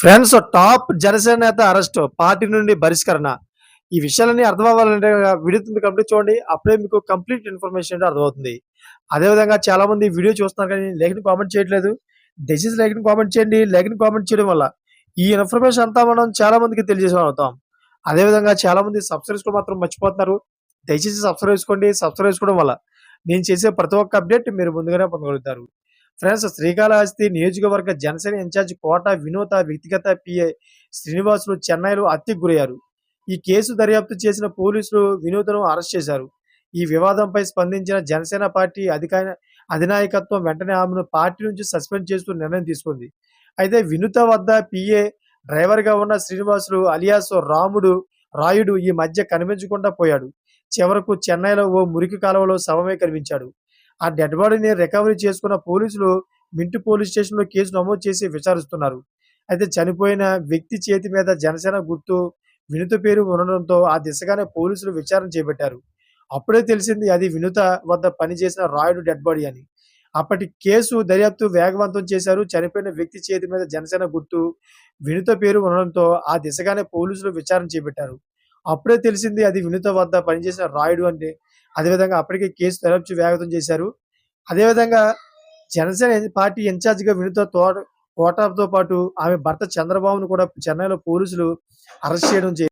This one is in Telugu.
ఫ్రెండ్స్ టాప్ జనసేన నేత అరెస్ట్ పార్టీ నుండి బహిష్కరణ. ఈ విషయాలన్నీ అర్థం అవ్వాలంటే వీడియో కంప్లీట్ చూడండి. అప్పుడే మీకు కంప్లీట్ ఇన్ఫర్మేషన్ అంటే అర్థమవుతుంది. అదేవిధంగా చాలా మంది వీడియో చూస్తున్నారు కానీ లేఖని కామెంట్ చేయట్లేదు. డిసీజ్ లేఖని కామెంట్ చేయండి. లేఖని కామెంట్ చేయడం వల్ల ఈ ఇన్ఫర్మేషన్ అంతా మనం చాలా మందికి తెలియజేసిన అవుతాం అదేవిధంగా చాలా మంది సబ్స్క్రైబ్ మాత్రం మర్చిపోతున్నారు. దయచేసి సబ్స్క్రైబ్ చేసుకోండి. సబ్స్క్రైబ్ చేసుకోవడం వల్ల నేను చేసే ప్రతి ఒక్క అప్డేట్ మీరు ముందుగానే పొందగలుగుతారు. ఫ్రెండ్స్ శ్రీకాళహస్తి నియోజకవర్గ జనసేన ఇన్ఛార్జ్ కోట వినోత వ్యక్తిగత పిఏ శ్రీనివాసులు చెన్నైలో హత్యకు గురయ్యారు ఈ కేసు దర్యాప్తు చేసిన పోలీసులు వినోదను అరెస్ట్ చేశారు. ఈ వివాదంపై స్పందించిన జనసేన పార్టీ అధికార అధినాయకత్వం వెంటనే ఆమెను పార్టీ నుంచి సస్పెండ్ చేస్తూ నిర్ణయం తీసుకుంది. అయితే వినుత వద్ద పిఏ డ్రైవర్గా ఉన్న శ్రీనివాసులు అలియాస్ రాముడు రాయుడు ఈ మధ్య కనిపించకుండా పోయాడు. చివరకు చెన్నైలో ఓ మురికి కాలువలో శవమే కనిపించాడు ఆ డెడ్ బాడీని రికవరీ చేసుకున్న పోలీసులు మింటు పోలీస్ స్టేషన్లో కేసు నమోదు చేసి విచారిస్తున్నారు. అయితే చనిపోయిన వ్యక్తి చేతి మీద జనసేన గుర్తు వినుత పేరు ఉండడంతో ఆ దిశగానే పోలీసులు విచారణ చేపట్టారు. అప్పుడే తెలిసింది అది వినుత వద్ద పనిచేసిన రాయుడు డెడ్ బాడీ అని. అప్పటి కేసు దర్యాప్తు వేగవంతం చేశారు. చనిపోయిన వ్యక్తి చేతి మీద జనసేన గుర్తు వినుత పేరు ఉండడంతో ఆ దిశగానే పోలీసులు విచారణ చేపట్టారు. అప్పుడే తెలిసింది అది వినుత వద్ద పనిచేసిన రాయుడు అంటే. అదేవిధంగా అప్పటికే కేసు దర్యాప్తు వేగతం చేశారు. అదేవిధంగా జనసేన పార్టీ ఇన్ఛార్జిగా వినుత తోట కోటాతో పాటు ఆమె భర్త చంద్రబాబును కూడా చెన్నైలో పోలీసులు అరెస్ట్ చేయడం